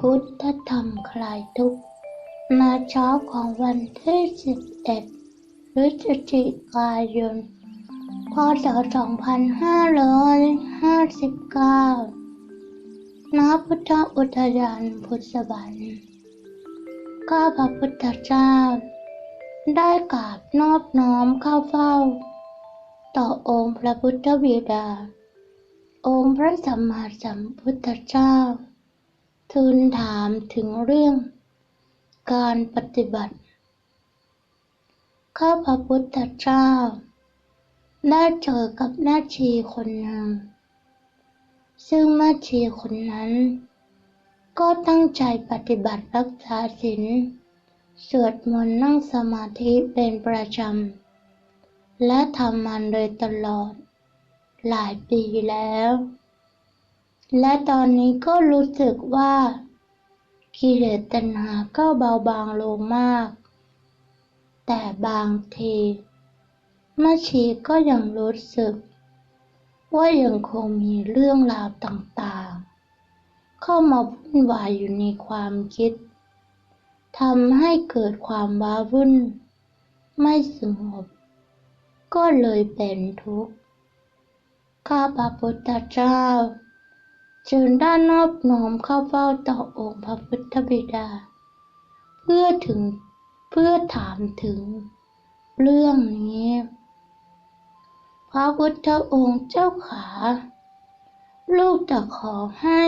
พุทธธรรมคลายทุกข์ เช้าของวันที่ 11พฤศจิกายน พศ 2559 ณ พุทธอุทยานพุทธสวรรค์ข้าพระพุทธเจ้า ได้กราบนอบน้อมเข้าเฝ้า ต่อองค์พระพุทธบิดา องค์พระสัมมาสัมพุทธเจ้า ทูลถามถึงเรื่อง การปฏิบัติ ข้าพระพุทธเจ้า ได้เจอกับแม่ชีคนหนึ่ง ซึ่งแม่ชีคนนั้น ก็ตั้งใจปฏิบัติรักษาศีลสวดมนต์นั่งสมาธิเป็นประจำ และทำมันโดยตลอด หลายปีแล้ว และตอนนี้ก็รู้สึกว่า กิเลสตัณหาก็เบาบางลงมาก แต่บางทีแม่ชีก็ยังรู้สึก ว่ายังคงมีเรื่องราวต่างๆ เข้ามาวุ่นวายอยู่ในความคิดทำให้เกิดความว้าวุ่น ไม่สงบ ก็เลยเป็นทุกข์ ข้าพระพุทธเจ้า จึงได้นอบน้อมเข้าเฝ้าต่อองค์พระพุทธบิดา เพื่อถึงเพื่อถามถึง เรื่องนี้ พระพุทธองค์เจ้าขา ลูกจะขอให้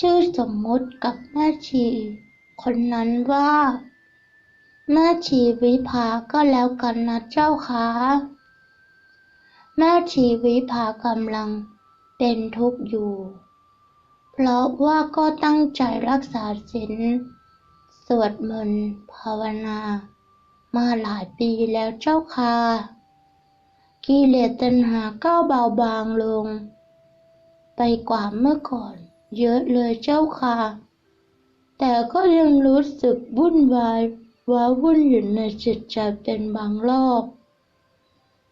ชื่อสมมติกับแม่ชี คนนั้นว่าแม่ชีวิภาก็แล้วกันนะเจ้าค่ะแม่ชีวิภากำลังเป็นทุกข์อยู่ เพราะว่าก็ตั้งใจรักษาศีลสวดมนต์ภาวนา มาหลายปีแล้วเจ้าค่ะกิเลสตัณหาก็เบาบางลง ไปกว่าเมื่อก่อน เยอะเลยเจ้าค่ะ แต่ก็ยังรู้สึกวุ่นวายว้าวุ่นอยู่ในจิตใจเป็นบางรอบ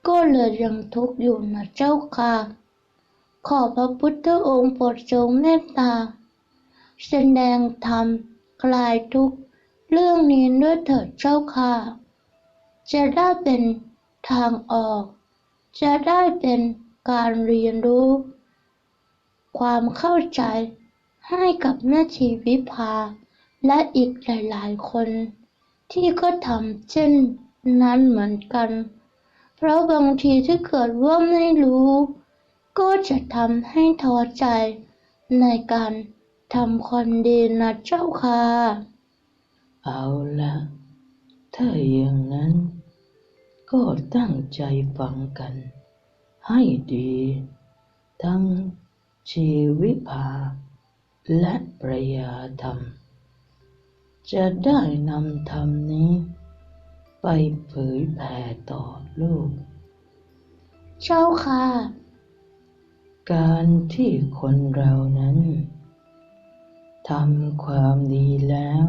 ก็เลยยังทุกข์อยู่นะเจ้าค่ะ ขอพระพุทธองค์โปรดทรงเมตตา แสดงธรรมคลายทุกข์เรื่องนี้ด้วยเถิดเจ้าค่ะ จะได้เป็นทางออก จะได้เป็นการเรียนรู้ ความเข้าใจให้กับแม่ชีวิภา และอีกหลาย ๆ คน ที่ก็ทำเช่นนั้นเหมือนกัน เพราะบางทีถ้าเกิดว่าไม่รู้ ก็จะทำให้ท้อใจในการทำคนดีนะเจ้าค่ะ เอาละถ้าอย่างนั้น ก็ตั้งใจฟังกัน ให้ดี ทั้งชีวิภา และประยาธรรม จะได้นำธรรมนี้ ไปเผยแผ่ต่อโลก เจ้าค่ะ การที่คนเรานั้นทำความดีแล้ว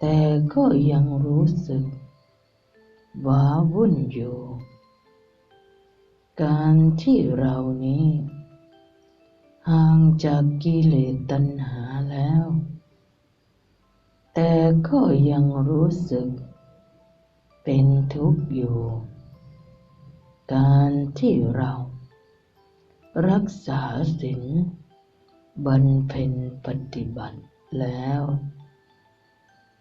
แต่ก็ยังรู้สึกว้าวุ่นอยู่ การที่เรานี้ ห่างจากกิเลสตัณหาแล้ว แต่ก็ยังรู้สึก เป็นทุกข์อยู่ การที่เรา รักษาศีลบำเพ็ญปฏิบัติแล้ว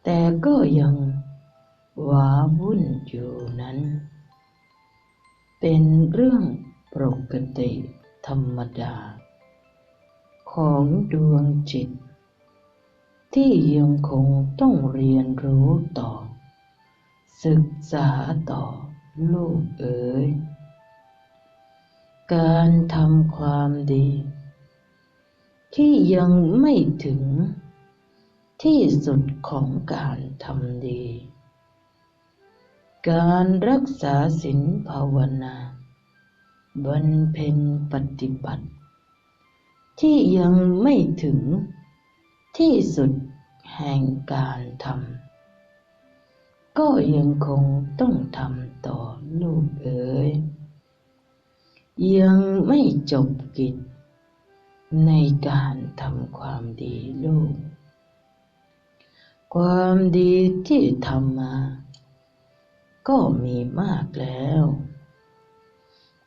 แต่ก็ยังว้าวุ่นอยู่นั้น เป็นเรื่องปกติธรรมดา ของดวงจิต ที่ยังคงต้องเรียนรู้ต่อ ศึกษาต่อลูกเอ๋ย การทำความดี ที่ยังไม่ถึงที่สุดของการทำดี การรักษาศีลภาวนาบำเพ็ญปฏิบัติ ที่ยังไม่ถึงที่สุดแห่งการทำก็ยังคงต้องทำต่อลูกเอ๋ย ยังไม่จบกิจ ในการทำความดีลูก ความดีที่ทำมา ก็มีมากแล้ว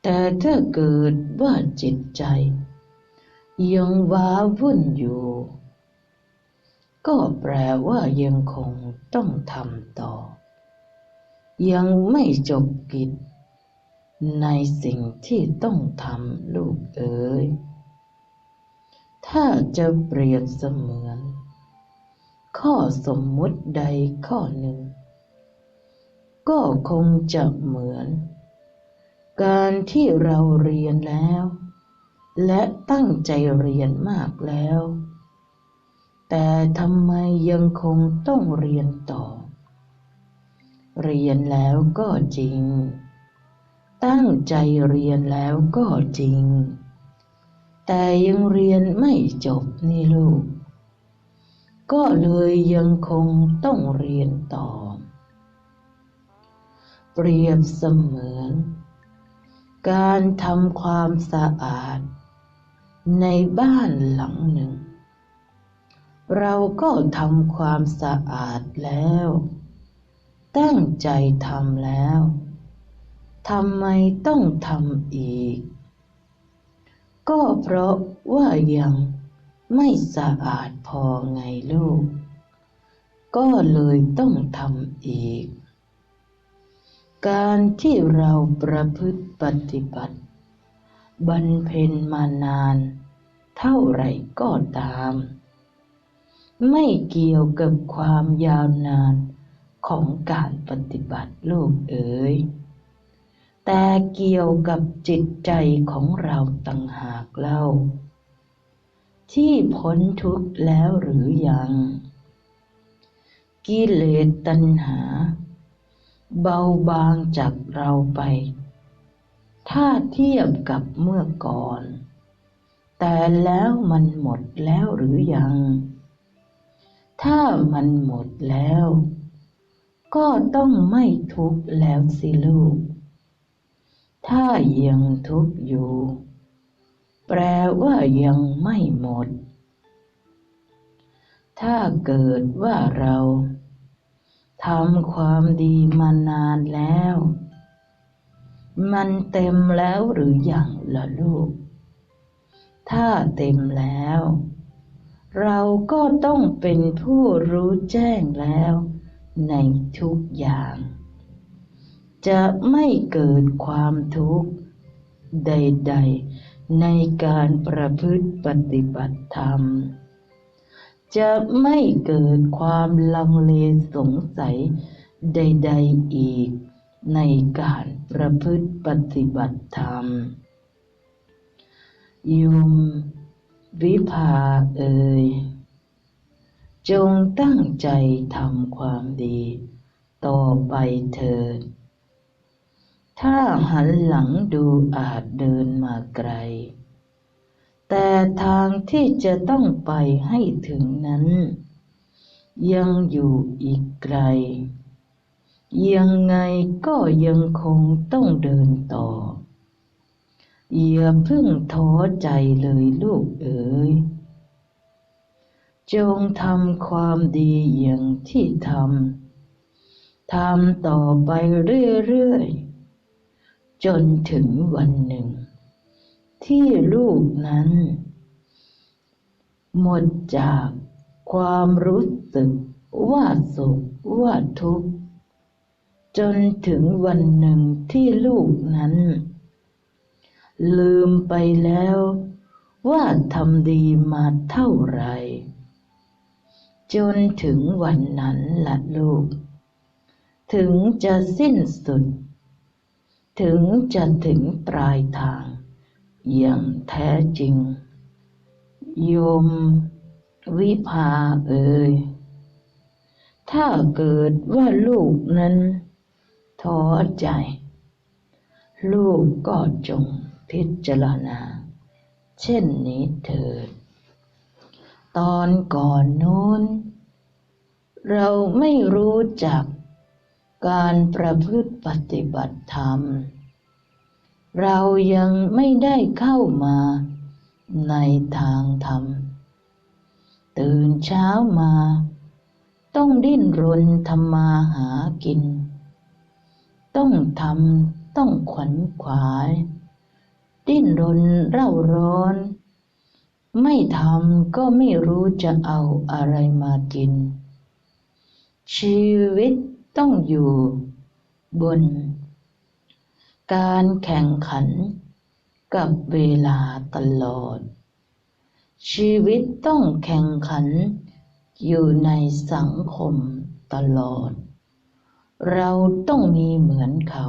แต่ถ้าเกิดว่าจิตใจ ยังว้าวุ่นอยู่ ก็แปลว่ายังคงต้องทำต่อ ยังไม่จบกิจ ในสิ่งที่ต้องทำลูกเอ๋ย ถ้าจะเปรียบเสมือน ข้อสมมุติใดข้อหนึ่ง ก็คงจะเหมือน การที่เราเรียนแล้ว และตั้งใจเรียนมากแล้ว แต่ทำไมยังคงต้องเรียนต่อ เรียนแล้วก็จริง ตั้งใจเรียนแล้วก็จริง แต่ยังเรียนไม่จบนี่ลูก ก็เลยยังคงต้องเรียนต่อ เปรียบเสมือน การทำความสะอาด ในบ้านหลังหนึ่ง เราก็ทำความสะอาดแล้ว ตั้งใจทำแล้ว ทำไมต้องทำอีก ก็เพราะว่ายังไม่สะอาดพอไงลูก ก็เลยต้องทำอีก การที่เราประพฤติปฏิบัติบรรเพ็ญมานาน เท่าไรก็ตาม ไม่เกี่ยวกับความยาวนานของการปฏิบัติโลกเอ๋ย แต่เกี่ยวกับจิตใจของเราต่างหากเล่า ที่พ้นทุกข์แล้วหรือยัง กิเลสตัณหา เบาบางจากเราไป ถ้าเทียบกับเมื่อก่อน แต่แล้วมันหมดแล้วหรือยัง ถ้ามันหมดแล้ว ก็ต้องไม่ทุกข์แล้วสิลูก ถ้ายังทุกข์อยู่ แปลว่ายังไม่หมด ถ้าเกิดว่าเราทำความดีมานานแล้ว มันเต็มแล้วหรืออยังล่ะลูก ถ้าเต็มแล้ว เราก็ต้องเป็นผู้รู้แจ้งแล้วในทุกอย่าง จะไม่เกิดความทุกข์ใด ๆ ในการประพฤติปฏิบัติธรรม จะไม่เกิดความลังเลสงสัยใด ๆ อีก ในการประพฤติปฏิบัติธรรมโยมวิภาเอ่ยจงตั้งใจทำความดี ต่อไปเถิด ถ้าหันหลังดูอาจเดินมาไกล แต่ทางที่จะต้องไปให้ถึงนั้น ยังอยู่อีกไกล ยังไงก็ยังคงต้องเดินต่อ อย่าเพิ่งท้อใจเลยลูกเอ๋ยจงทำความดีอย่างที่ทำ ทำต่อไปเรื่อยๆ จนถึงวันหนึ่ง ที่ลูกนั้น หมดจากความรู้สึกว่าสุขว่าทุกข์ จนถึงวันหนึ่งที่ลูกนั้น ลืมไปแล้วว่าทำดีมาเท่าไหร่จนถึงวันนั้นละลูก ถึงจะสิ้นสุด ถึงจะถึงปลายทาง อย่างแท้จริง โยมวิภาเอ่ยถ้าเกิดว่าลูกนั้นท้อใจ ลูกก็จงพิจารณา เช่นนี้เถิด ตอนก่อนโน้น เราไม่รู้จัก การประพฤติปฏิบัติธรรม เรายังไม่ได้เข้ามาในทางธรรม ตื่นเช้ามา ต้องดิ้นรนทำมาหากิน ต้องทำต้องขวนขวาย ดิ้นรนเร่าร้อน ไม่ทำก็ไม่รู้จะเอาอะไรมากิน ชีวิต ต้องอยู่บน การแข่งขันกับเวลาตลอด ชีวิตต้องแข่งขันอยู่ในสังคมตลอด เราต้องมีเหมือนเขา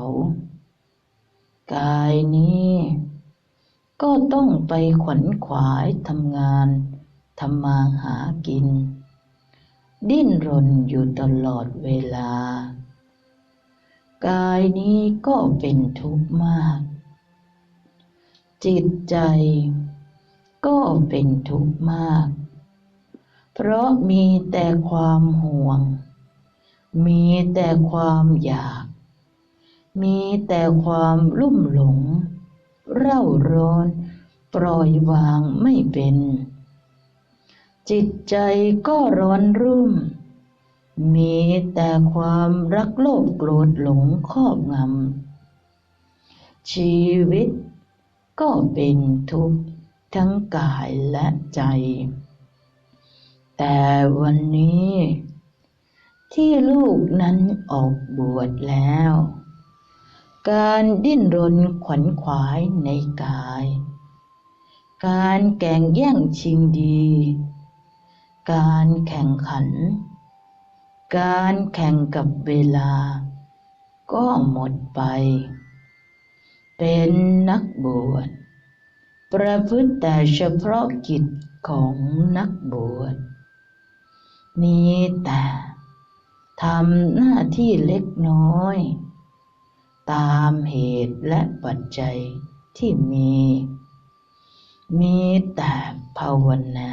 กายนี้ ก็ต้องไปขวนขวายทำงานทำมาหากิน ดิ้นรนอยู่ตลอดเวลา กายนี้ก็เป็นทุกข์มาก จิตใจก็เป็นทุกข์มาก เพราะมีแต่ความห่วง มีแต่ความอยาก มีแต่ความลุ่มหลง เร่าร้อน ปล่อยวางไม่เป็น จิตใจก็ร้อนรุ่ม มีแต่ความรักโลภโกรธหลงครอบงำ ชีวิตก็เป็นทุกข์ทั้งกายและใจ แต่วันนี้ ที่ลูกนั้นออกบวชแล้ว การดิ้นรนขวนขวายในกาย การแก่งแย่งชิงดี การแข่งขัน การแข่งกับเวลา ก็หมดไป เป็นนักบวช ประพฤติแต่เฉพาะกิจของนักบวช มีแต่ทำหน้าที่เล็กน้อย ตามเหตุและปัจจัยที่มี มีแต่ภาวนา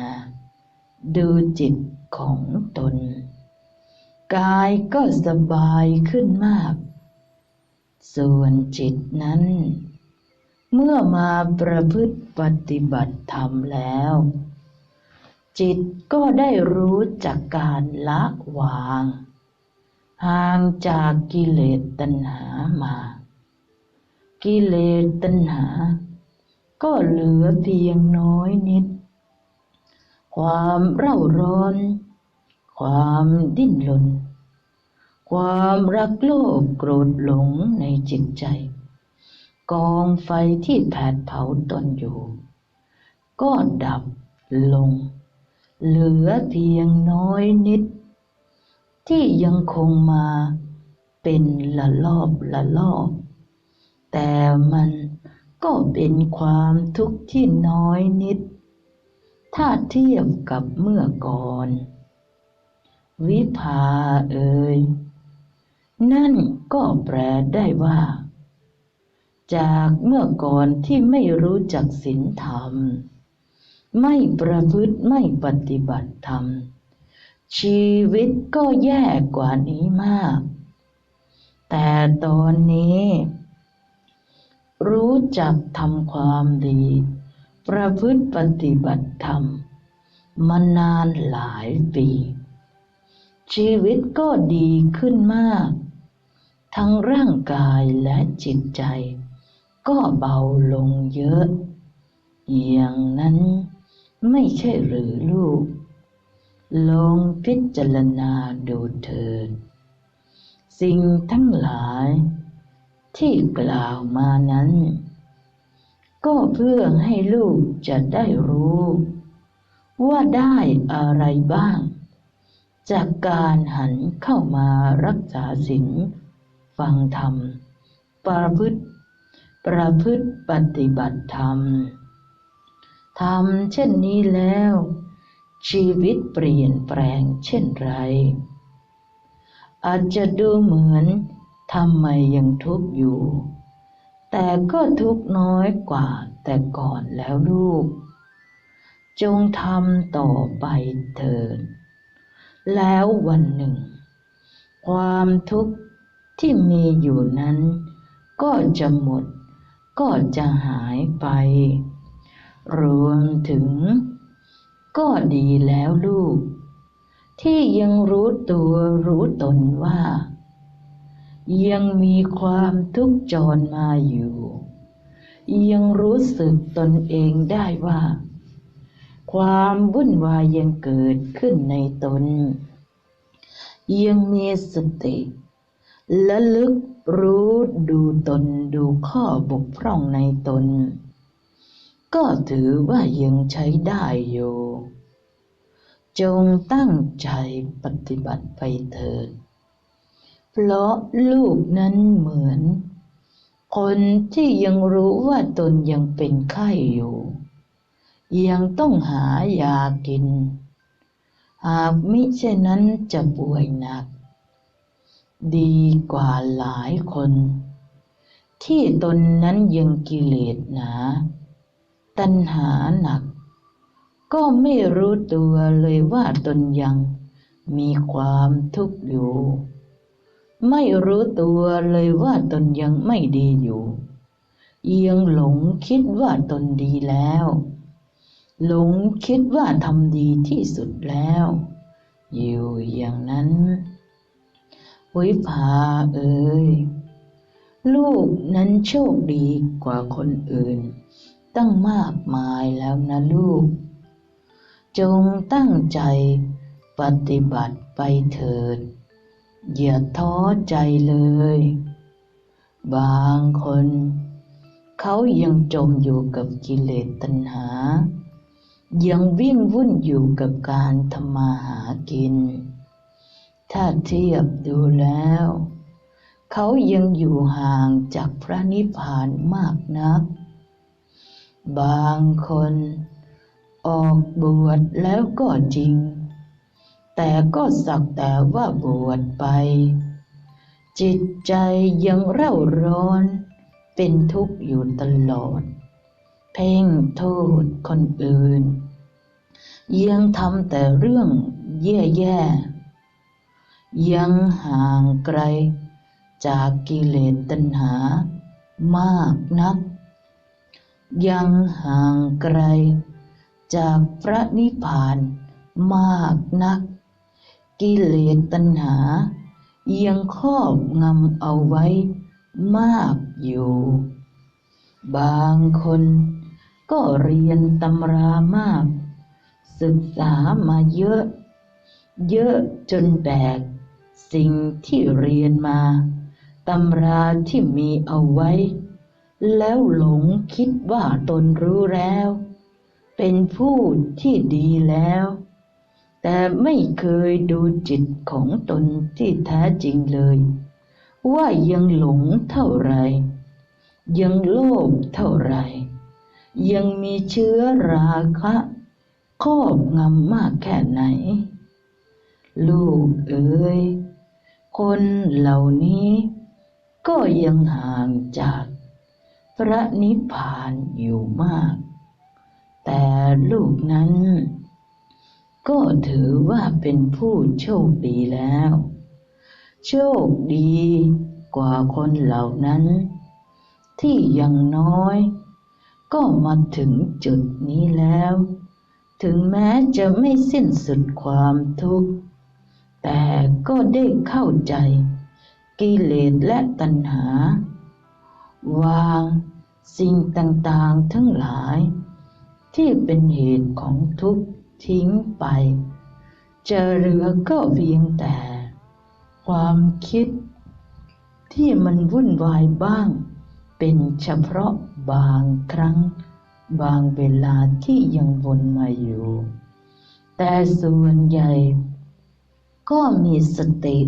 ดูจิตของตน กายก็สบายขึ้นมาก ส่วนจิตนั้น เมื่อมาประพฤติปฏิบัติธรรมแล้ว จิตก็ได้รู้จากการละวาง ห่างจากกิเลสตัณหามา กิเลสตัณหา ก็เหลือเพียงน้อยนิด ความเร่าร้อน ความดิ้นรนความรักโลภโกรธหลงในจิตใจ กองไฟที่แผดเผาตนอยู่ ก็ดับลง เหลือเพียงน้อยนิด ที่ยังคงมาเป็นละลอบละลอบ แต่มันก็เป็นความทุกข์ที่น้อยนิด ถ้าเทียบกับเมื่อก่อน วิภาเอ่ยนั่นก็แปลได้ว่า จากเมื่อก่อนที่ไม่รู้จักศีลธรรม ไม่ประพฤติไม่ปฏิบัติธรรม ชีวิตก็แย่กว่านี้มาก แต่ตอนนี้ รู้จักทำความดี ประพฤติปฏิบัติธรรม มานานหลายปี ชีวิตก็ดีขึ้นมาก ทั้งร่างกายและจิตใจ ก็เบาลงเยอะ อย่างนั้นไม่ใช่หรือลูก ลองพิจารณาดูเถิดสิ่งทั้งหลายที่กล่าวมานั้น ก็เพื่อให้ลูกจะได้รู้ ว่าได้อะไรบ้าง จากการหันเข้ามารักษาศีลฟังธรรม ประพฤติ ประพฤติปฏิบัติธรรมทำเช่นนี้แล้ว ชีวิตเปลี่ยนแปลงเช่นไร อาจจะดูเหมือนทำไมยังทุกข์อยู่ แต่ก็ทุกน้อยกว่าแต่ก่อนแล้วลูก จงทำต่อไปเถิด แล้ววันหนึ่ง ความทุกข์ที่มีอยู่นั้น ก็จะหมด ก็จะหายไป รวมถึง ก็ดีแล้วลูก ที่ยังรู้ตัวรู้ตนว่า ยังมีความทุกข์จรมาอยู่ ยังรู้สึกตนเองได้ว่า ความวุ่นวายยังเกิดขึ้นในตน ยังมีสติและลึกรู้ดูตนดูข้อบกพร่องในตน ก็ถือว่ายังใช้ได้อยู่ จงตั้งใจปฏิบัติไปเถิด เพราะลูกนั้นเหมือน คนที่ยังรู้ว่าตนยังเป็นไข้อยู่ ยังต้องหายากิน หากมิเช่นนั้นจะป่วยหนัก ดีกว่าหลายคน ที่ตนนั้นยังกิเลสหนา ตัณหาหนัก ก็ไม่รู้ตัวเลยว่าตนยังมีความทุกข์อยู่ ไม่รู้ตัวเลยว่าตนยังไม่ดีอยู่ยังหลงคิดว่าตนดีแล้ว หลงคิดว่าทำดีที่สุดแล้ว อยู่อย่างนั้นวิภาเอ่ยลูกนั้นโชคดีกว่าคนอื่น ตั้งมากมายแล้วนะลูก จงตั้งใจปฏิบัติไปเถิด อย่าท้อใจเลย บางคน เขายังจมอยู่กับกิเลสตัณหา ยังวิ่งวุ่นอยู่กับการทำมาหากิน ถ้าเทียบดูแล้ว เขายังอยู่ห่างจากพระนิพพานมากนัก บางคน ออกบวชแล้วก็จริง แต่ก็สักแต่ว่าบวชไป จิตใจยังเร่าร้อน เป็นทุกข์อยู่ตลอด เพ่งโทษคนอื่น ยังทำแต่เรื่องแย่ๆ ยังห่างไกล จากกิเลสตัณหามากนัก ยังห่างไกลจากพระนิพพานมากนัก กิเลสตัณหา ยังครอบงำเอาไว้มากอยู่ บางคนก็เรียนตำรามาก ศึกษามาเยอะ เยอะจนแบก สิ่งที่เรียนมาตำราที่มีเอาไว้ แล้วหลงคิดว่าตนรู้แล้ว เป็นผู้ที่ดีแล้ว แต่ไม่เคยดูจิตของตนที่แท้จริงเลย ว่ายังหลงเท่าไร ยังโลภเท่าไร ยังมีเชื้อราคะครอบงำมากแค่ไหน ลูกเอ๋ยคนเหล่านี้ก็ยังห่างจาก พระนิพพานอยู่มาก แต่ลูกนั้น ก็ถือว่าเป็นผู้โชคดีแล้ว โชคดีกว่าคนเหล่านั้น ที่ยังน้อย ก็มาถึงจุดนี้แล้ว ถึงแม้จะไม่สิ้นสุดความทุกข์ แต่ก็ได้เข้าใจ กิเลสและตัณหา วางสิ่งต่างๆทั้งหลาย ที่เป็นเหตุของทุกข์ ทิ้งไป จะเหลือก็เพียงแต่ ความคิด ที่มันวุ่นวายบ้าง เป็นเฉพาะบางครั้ง บางเวลาที่ยังวนมาอยู่ แต่ส่วนใหญ่ ก็มีสติ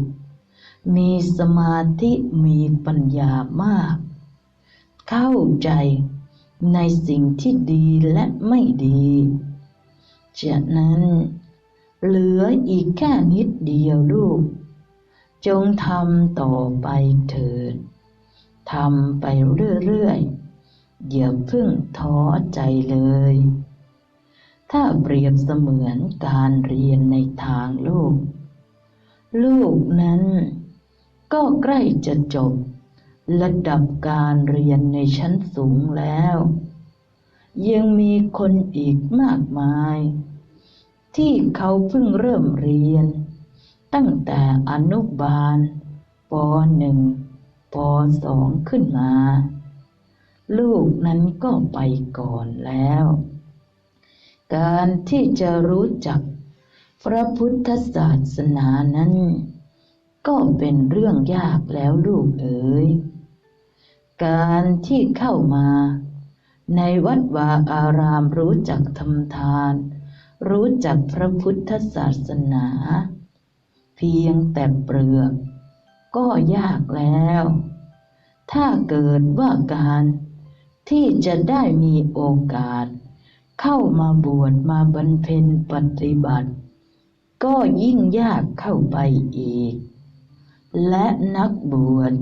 มีสมาธิมีปัญญามาก เข้าใจในสิ่งที่ดีและไม่ดี จากนั้น เหลืออีกแค่นิดเดียวลูก จงทำต่อไปเถิดทำไปเรื่อยๆอย่าเพิ่งท้อใจเลย ถ้าเปรียบเสมือนการเรียนในทางโลกลูกนั้น ก็ใกล้จะจบระดับการเรียนในชั้นสูงแล้ว ยังมีคนอีกมากมาย ที่เขาเพิ่งเริ่มเรียน ตั้งแต่อนุบาลปหนึ่งปสองขึ้นมา ลูกนั้นก็ไปก่อนแล้ว การที่จะรู้จักพระพุทธศาสนานั้น ก็เป็นเรื่องยากแล้วลูกเอ๋ย การที่เข้ามา ในวัดวาอารามรู้จักทำทาน รู้จักพระพุทธศาสนา เพียงแต่เปลือก ก็ยากแล้ว ถ้าเกิดว่าการที่จะได้มีโอกาส เข้ามาบวชมาบำเพ็ญปฏิบัติ ก็ยิ่งยากเข้าไปอีก และนักบวช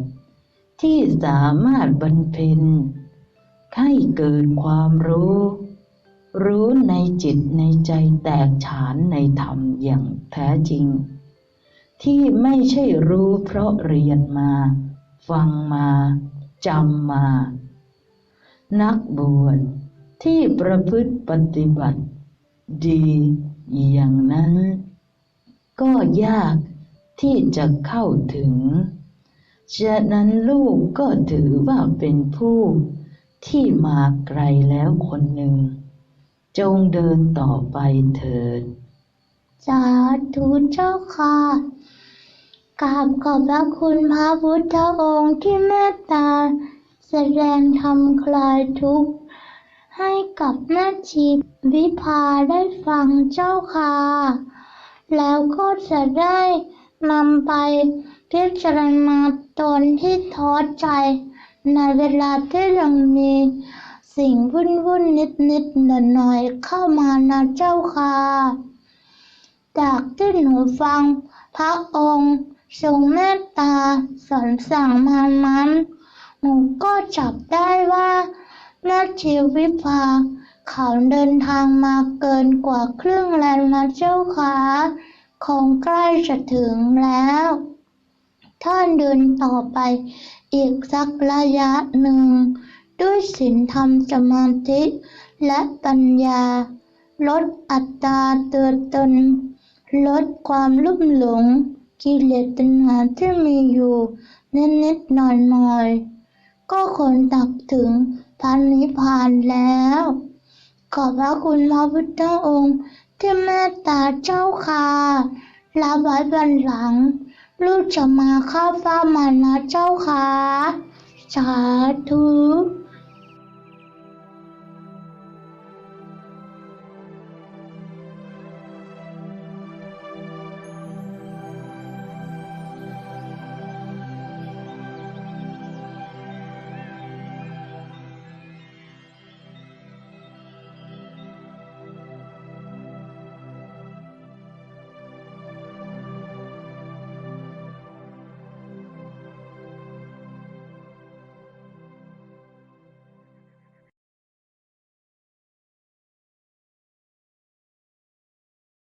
ที่สามารถบำเพ็ญ ให้เกิดความรู้ รู้ในจิตในใจแตกฉานในธรรมอย่างแท้จริง ที่ไม่ใช่รู้เพราะเรียนมา ฟังมาจำมา นักบวชที่ประพฤติปฏิบัติ ดีอย่างนั้น ก็ยากที่จะเข้าถึง ฉะนั้นลูกก็ถือว่าเป็นผู้ ที่มาไกลแล้วคนหนึ่ง จงเดินต่อไปเถิดสาธุเจ้าค่ะกราบขอบพระคุณพระพุทธองค์ที่เมตตา แสดงธรรมคลายทุกข์ ให้กับแม่ชีวิภาได้ฟังเจ้าค่ะ แล้วก็จะได้นำไปพิจารณาตนที่ท้อใจ ในเวลาที่ยังมีสิ่งวุ่นวุ่นนิดนิดหน่อยหน่อยๆเข้ามานะเจ้าค่ะ จากที่หนูฟังพระองค์ทรงเมตตาสอนสั่งมานั้น หนูก็จับได้ว่าแม่ชีวิภาเขาเดินทางมาเกินกว่าครึ่งแล้วนะเจ้าค่ะคงใกล้จะถึงแล้ว ท่านเดินต่อไป อีกสักระยะหนึ่ง ด้วยศีลธรรมสมาธิและปัญญา ลดอัตตาตัวตน ลดความลุ่มหลง กิเลสตัณหาที่มีอยู่นิดนิดๆหน่อยหน่อยๆก็คนตักถึงพระนิพพานแล้ว ขอบพระคุณพระพุทธองค์ที่เมตตาเจ้าค่ะลาไว้บันหลัง ลูกจะมาเข้าเฝ้ามานะเจ้าค่ะ สาธุ